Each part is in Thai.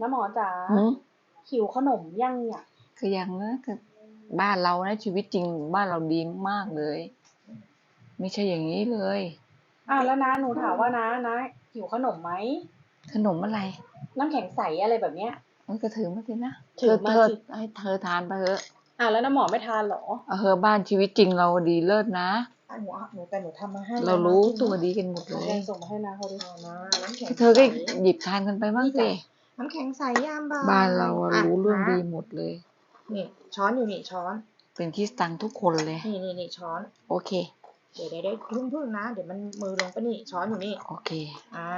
น้าหมอจ๋าหืมหิวขนมยังเนี่ยก็ยังนะก็บ้านเรานะชีวิตจริงบ้านเราดีมากเลย ไม่ใช่อย่างนี้เลยอะแล้วนะหนูถามว่านะนะหิวขนมไหมขนมอะไรน้ำแข็งใสอะไรแบบเนี้ย มันก็ถือมาสินะถือมาเธอสิเธอให้เธอทานไปเถอะอะแล้วน้าหมอไม่ทานเหรอเออบ้านชีวิตจริงเราดีเลิศนะ อะหนูอะหนูแต่หนูทำมาให้เรานะรู้กินตัวนะดีกันหมดเลแกยส่งมาให้นะเขาดิเอานะน้ำแข็งเธอก็ใสหยิบทานกันไปบ้างสิ น้ำแข็งใสยามบ่ายบ้านเราอะะรู้เรื่องนะดีหมดเลย นี่ช้อนอยู่นี่ช้อน เป็นคริสตังทุกคนเลย นี่นี่นี่ช้อน โอเค เดี๋ยวเดี๋ยวเดี๋ยวพึ่งพึ่งนะ เดี๋ยวมันมือลงไปนี่ช้อนอยู่นี่ โอเค อ่า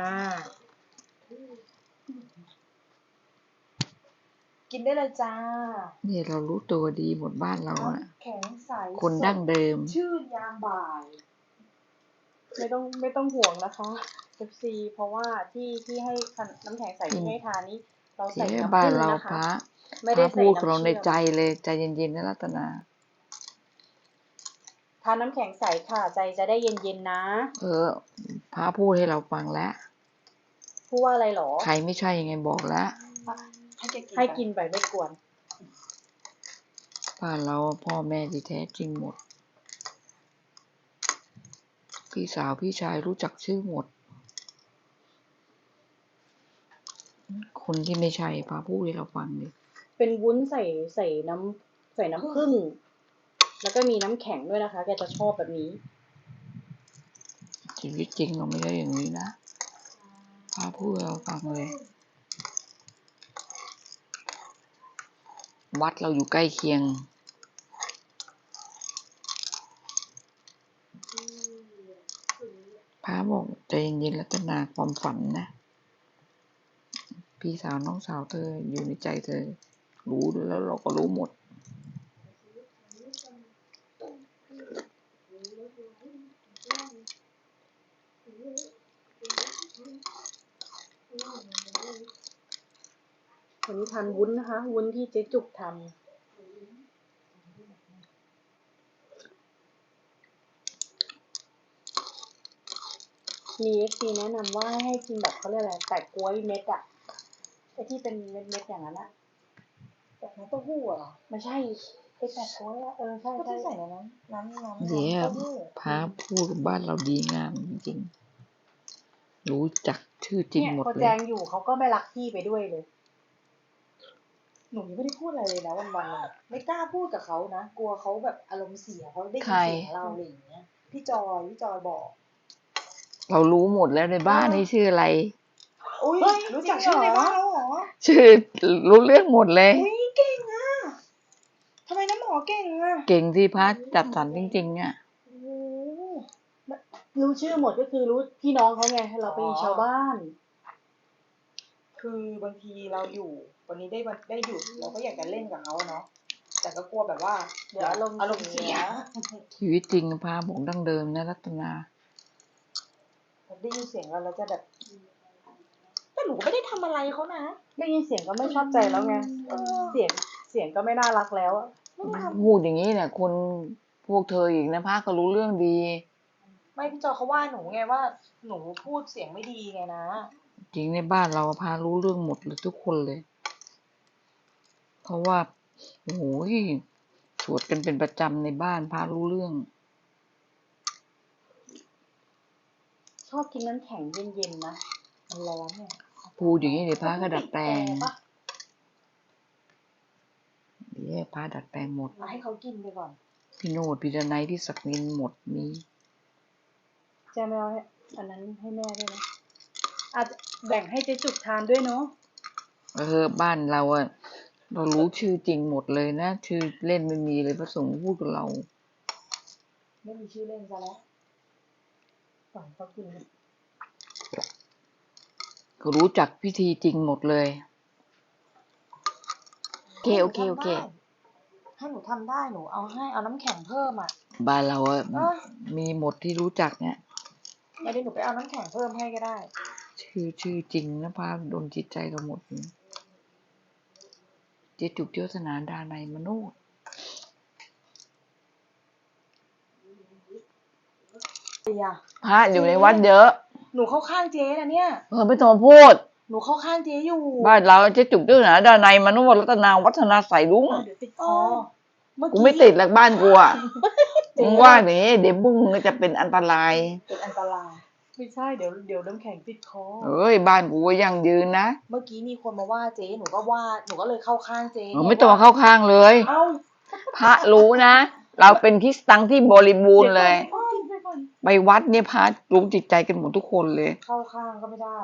กินได้เลยจ้า นี่เรารู้ตัวดีหมดบ้านเราอะน้ำแข็งใสคนดั้งเดิมชื่อยามบ่าย ไม่ต้องไม่ต้องห่วงนะคะ เอฟซีเพราะว่าที่ที่ให้น้ำแข็งใสที่ให้ทานนี้เราเสีใส่ยน้ำบ้าผึ้นงเรานะคะพระไม่พได้ระใส่พูดกับเราในน้ำใจเชื่อมเลยใจเย็นๆนะรัตนาทานน้ำแข็งใสค่ะใจจะได้เย็นๆนะ เออพระพูดให้เราฟังแล้วพูดว่าอะไรหรอ ใครไม่ใช่ยังไงบอกแล้วให้แกกินให้ไปกินไปไม่กวนบ้านเราพ่อแม่ที่แท้จริงหมด พี่สาวพี่ชายรู้จักชื่อหมด คนที่ไม่ใช่พาพูดให้เราฟังเลยเป็นวุ้นใส่ใส่น้ำใส่น้ำผึ้งแล้วก็มีน้ำแข็งด้วยนะคะ แกจะชอบแบบนี้ ชีวิตจริงเราไม่ได้อย่างนี้นะพาพูดให้เราฟังเลย วัดเราอยู่ใกล้เคียง พระบอกใจเย็นๆรัตนาความฝันนะ พี่สาวน้องสาวเธออยู่ในใจเธอ รู้ด้วยแล้วเราก็รู้หมด วันนี้ทานวุ้นนะคะ วุ้นที่เจ๊จุกทำมีเอฟซีแนะนำว่าให้กินแบบเขาเรียกอะไรแต่กล้วยเม็ดอะ อที่เป็นเม็ดๆอย่างนั้นอะแต่น้ำเต้าหู้เหรอไม่ใช่ไอแต่กล้วยอะเออใช่ก็ใช่ที่ใส่ในนั้นน้ำน้ำเดี๋ยวน้ำเต้าหู้พระพูดกับบ้านเราดีงามจริงๆรู้จักชื่อจริงเนี่ยหมดพอเลแจย งอยู่เขาก็ไม่รักพี่ไปด้วยเลย หนูยังไม่ได้พูดอะไรเลยนะวันวันๆไม่กล้าพูดกับเขานะ กลัวเขาแบบอารมณ์เสียเพราะได้ยินใครเสียงเราอะไรอย่างเงี้ย พี่จอยพี่จอยบอก เรารู้หมดแล้วในบ้านนี่ชื่ออะไร อุ้ยเฮ้ยรู้จักจริชื่งอเหรอในบ้านแล้วเหรอชื่อรู้เรื่องหมดเลย อุ้ยเก่งอะทำไมน้ำหมอเก่งอะเก่งที่พระจัดสรรจริงๆอะโอ้โหรู้ชื่อหมดก็คือรู้พี่น้องเขาไงเราเป็นอ๋อชาวบ้าน คือบางทีเราอยู่ วันนี้ได้วันได้หยุดเราก็อยากจะเล่นกับเขาอะเนาะแต่ก็กลัวแบบว่าเดี๋ยวอารมณ์อารมณ์เสีเสียยชีวิตจริงพระบอกดั้งเดิมนะรัตนาได้ยินเสียงเราเราจะแบบ แต่หนูก็ไม่ได้ทำอะไรเขานะ ได้ยินเสียงก็ไม่ชอบใจแล้วไงเออเสียงเสียงก็ไม่น่ารักแล้วอะไม่ได้ทพูดอย่างนี้เนี่ยคนพวกเธออีกนะพระก็รู้เรื่องดีำไม่พี่จอยเขาว่าหนูไงว่าหนูพูดเสียงไม่ดีไงนะจริงในบ้านเราพารู้เรื่องหมดเลยทุกคนเลย เพราะว่าโอ้โหสวดกันเป็นประจำในบ้านพารู้เรื่อง ชอบกินน้ำแข็งเย็นๆนะมันร้อนเนี่ย พูดอย่างนี้เดี๋ยวพระก็ดัดแปลงอร์ปะเดี๋ยวพระดัดแปลงหมดมาให้เขากินไปก่อน พี่โนดพี่ดนัยพี่ศักดินหมดนี้แจไม่เอาให้อันนั้นให้แม่ด้วยนะอาจจะแบ่งให้เจ๊จุกทานด้วยเนาะเออบ้านเราอะเรารู้ชื่อจริงหมดเลยนะ ชื่อเล่นไม่มีเลยพระสงฆ์พูดกับเรา ไม่มีชื่อเล่นซะแล้วก่อนเขากินก็ รู้จักพิธีจริงหมดเลย โอเคโอเคโอเคให้หนูทำได้หนูเอาให้เอาน้ำแข็งเพิ่มอะบ้านเราอะเออมีหมดที่รู้จักเนี่ย ไม่ได้หนูไปเอาน้ำแข็งเพิ่มให้ก็ได้ ชื่อชื่อจริงนะพาโดนจิตใจเราหมดเลยเจจุกเจ้าสนานดาในยมโนดเดียพระอยู่ในวัดเยอะ หนูเข้าข้างเจ๊นะเนี่ย เออไม่ต้องมาพูด หนูเข้าข้างเจ๊อยู่บ้านเราเจะจุกด้วยนะด้านในมนุษย์รัตนาวัฒนาใส่ลุงเดี๋ยวติดคอ๋ออเมื่อกูไม่ติดหลักบ้านกูอะเจ๊มึงว่าอย่างนี้เดี๋ยวมึงจะเป็นอันตราย เป็นอันตรายไม่ใช่เดี๋ยวเดี๋ยวน้ำแข็งติดคอ เอ้ยบ้านกูก็ยังยืนนะเมื่อกี้มีคนมาว่าเจ๊หนูก็ว่าหนูก็เลยเข้าข้างเจ๊เออไม่ต้องมาเข้าข้างเลย เอ้าพระรู้นะ เราเป็นคริสตังที่บริบูรณ์เลยดี๋วก่อนดี๋วก่อน ไปวัดเนี่ยพระรู้จิตใจกันหมดทุกคนเลย เข้าข้างก็ไม่ได้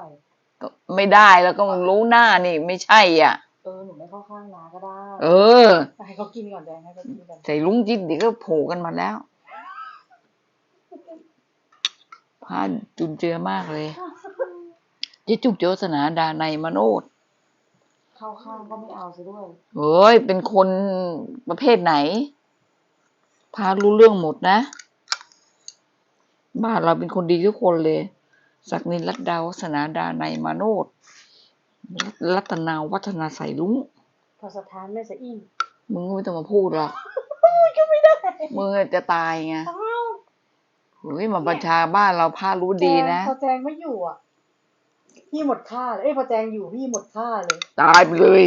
ก็ไม่ได้แล้วก็รู้หน้านี่ไม่ใช่อะ เออหนูไม่เข้าข้างนาก็ได้เออ ให้เขากินก่อนแดงให้เขากินก่อนใส่ลุงจิตเดี๋ยวก็โผล่กันมาแล้วพระจุนเจือมากเลยเจ๊จุกโจสนาดาในยมโนดเข้าข้างก็ไม่เอาซะด้วยเฮ้ยเป็นคนประเภทไหนพารู้เรื่องหมดนะ บ้านเราเป็นคนดีทุกคนเลยศักดินรัตดาวัฒนาดาในยมาโนดรัตนาวัฒนาใส่ลุงพอสถานแม่สะอิ่งมึงก็ไม่ต้องมาพูดหรอกมึงจะตายไงอ้าวเฮ้ยมาบัญชาบ้านเราพารู้ดีนะพอแจงไม่อยู่อะ พี่หมดค่าเลยเอ้ยพอแจงอยู่พี่หมดค่าเลย ตายไปเลย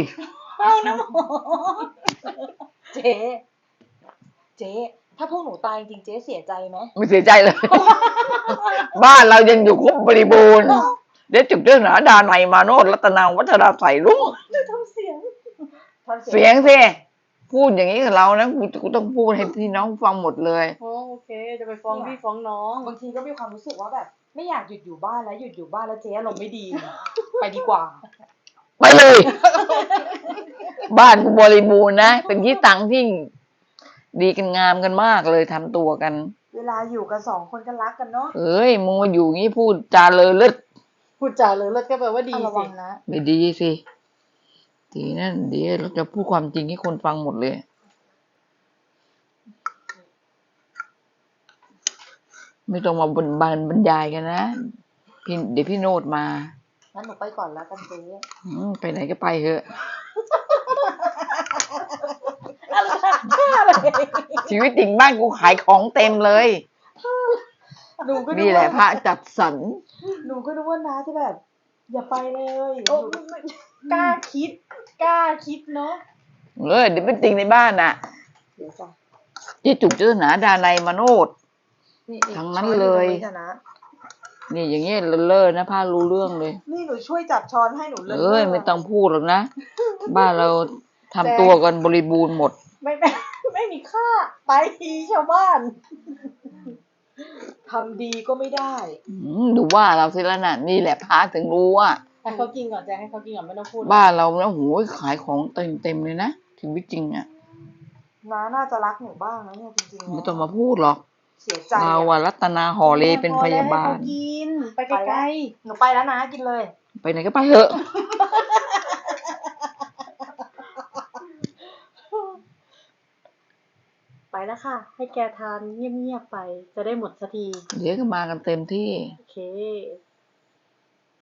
เอานะเจ๊ เจ๊ ถ้าพวกหนูตายจริงๆเจ๊เสียใจไหม ไม่เสียใจเลย บ้านเรายังอยู่ครบบริบูรณ์เด็ดจุดเรื่องหนาดาในยมาโนดรัตนาวัฒนาใส่ลุงทำเสียงท่านเสียงสิพูดอย่างนี้กับเรานะกูกูต้องพูดให้พี่น้องฟังหมดเลย อ๋อโอเค จะไปฟ้องพี่ฟ้องน้อง บางทีก็มีความรู้สึกว่าแบบ ไม่อยากหยุดอยู่บ้านแล้วหยุดอยู่บ้านแล้วเจ๊อารมณ์ไม่ดี ไปดีกว่า ไปเลย บ้านกูบริบูรณ์นะ เป็นที่ตังที่ ดีกันงามกันมากเลยทำตัวกัน เวลาอยู่กันสองคนก็รักกันเนาะเอ้ยมึงมาอยู่งี้พูดจาเลอเลิศพูดจาเลยแล้วก็แปลว่าดีอะระสิวังนะไม่ดีสิทีนั่นเดี๋ยวเราจะพูดความจริงให้คนฟังหมดเลยไม่ต้องมาบนบานบรรยายกันนะพี่เดี๋ยวพี่โนดมางั้นหนูไปก่อนแล้วกันเจ๊อืมไปไหนก็ไปเถอะ ชีวิตจริงบ้านกูขายของเต็มเลยหนูก็นึนี่กแหละว่าพระจัดสรรหนูก็นึกว่าน้าจะแบบ อย่าไปเลยโอ้ไม่ไม่กล้าคิด กล้าคิดเนาะเออเดี๋ยวเป็นจริงในบ้านน่ะเดี๋ยวจ้ะเจ๊จุกเจ้าหนาดาในยมโนด นี่ทั้งนั้นเลย ช้อนอไว้จ้ะนะนี่อย่างเงี้ยเลอะเลอะนะพารู้เรื่องเลย นี่หนูช่วยจับช้อนให้หนูเลยเอ้ย ไม่ต้องพูดหรอกนะ บ้านเราทำตัวกันบริบูรณ์หมด ไม่ไม่ ไม่มีค่า ไปทีชาวบ้านทำดีก็ไม่ได้อืมดูว่าเราสิละน่ะนี่แหละพระถึงรู้ว่าให้เขากินก่อนแจงให้เขากินก่อนไม่ต้องพูดบ้านเราเนี่ยโหยขายของเต็มเต็มๆเลยนะชีวิตจริงอะน้าน่าจะรักหนูบ้างนะเนี่ยจริงๆแล้วไม่ต้องมาพูดหรอกเสียใจเราอะอะรัตนาหอเลเป็นพยาบาลให้เขกินไปไกลหนูไปแล้วนะกินเลย ไปไหนก็ไปเถอะ ๆไปแล้วค่ะ ให้แกทานเงียบๆไป จะได้หมดสักที เดี๋ยวก็มากันเต็มที่ โอเค